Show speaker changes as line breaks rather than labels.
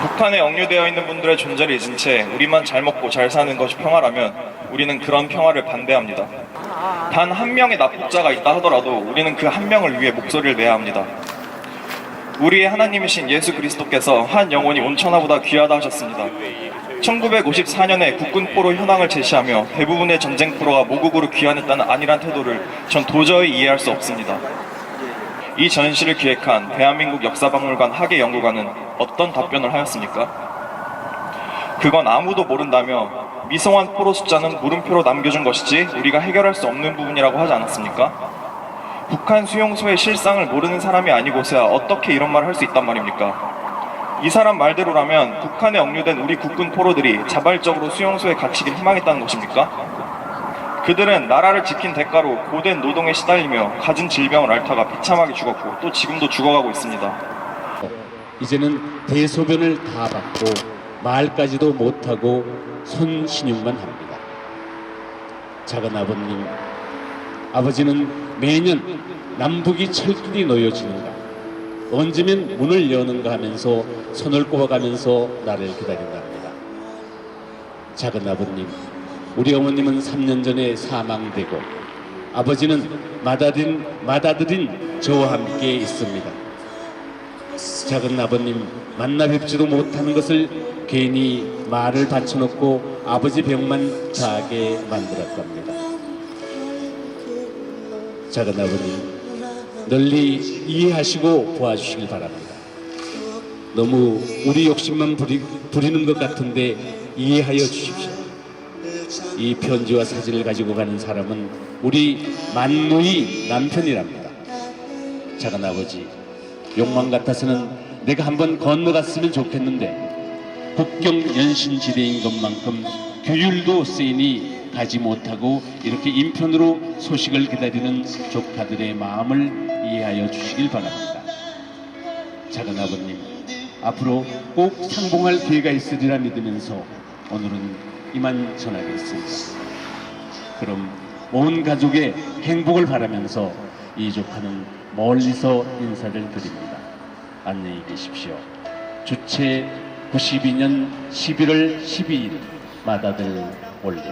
북한에 억류되어 있는 분들의 존재를 잊은 채 우리만 잘 먹고 잘 사는 것이 평화라면 우리는 그런 평화를 반대합니다. 단 한 명의 납북자가 있다 하더라도 우리는 그 한 명을 위해 목소리를 내야 합니다. 우리의 하나님이신 예수 그리스도께서 한 영혼이 온천하보다 귀하다 하셨습니다. 1954년에 국군포로 현황을 제시하며 대부분의 전쟁포로가 모국으로 귀환했다는 안일한 태도를 전 도저히 이해할 수 없습니다. 이 전시를 기획한 대한민국 역사박물관 학예연구관은 어떤 답변을 하였습니까? 그건 아무도 모른다며 미성한 포로 숫자는 물음표로 남겨준 것이지 우리가 해결할 수 없는 부분이라고 하지 않았습니까? 북한 수용소의 실상을 모르는 사람이 아니고서야 어떻게 이런 말을 할 수 있단 말입니까? 이 사람 말대로라면 북한에 억류된 우리 국군 포로들이 자발적으로 수용소에 갇히길 희망했다는 것입니까? 그들은 나라를 지킨 대가로 고된 노동에 시달리며 가진 질병을 앓다가 비참하게 죽었고 또 지금도 죽어가고 있습니다.
이제는 대소변을 다 받고 말까지도 못하고 손신용만 합니다. 작은 아버님, 아버지는 매년 남북이 철길이 놓여지는가, 언제면 문을 여는가 하면서 손을 꼽아가면서 나를 기다린답니다. 작은 아버님, 우리 어머님은 3년 전에 사망되고 아버지는 마다든, 마다들인 저와 함께 있습니다. 작은 아버님 만나 뵙지도 못하는 것을 괜히 말을 받쳐놓고 아버지 병만 자게 만들었답니다. 작은 아버님 널리 이해하시고 도와주시길 바랍니다. 너무 우리 욕심만 부리, 부리는 것 같은데 이해하여 주십시오. 이 편지와 사진을 가지고 가는 사람은 우리 만무의 남편이랍니다. 작은 아버지 욕망 같아서는 내가 한번 건너갔으면 좋겠는데 국경 연신지대인 것만큼 규율도 쓰이니 가지 못하고 이렇게 인편으로 소식을 기다리는 조카들의 마음을 이해하여 주시길 바랍니다. 작은 아버님 앞으로 꼭 상봉할 기회가 있으리라 믿으면서 오늘은 이만 전하겠습니다. 그럼 온 가족의 행복을 바라면서 이 조카는 멀리서 인사를 드립니다. 안녕히 계십시오. 주체 92년 11월 12일 마다들 올림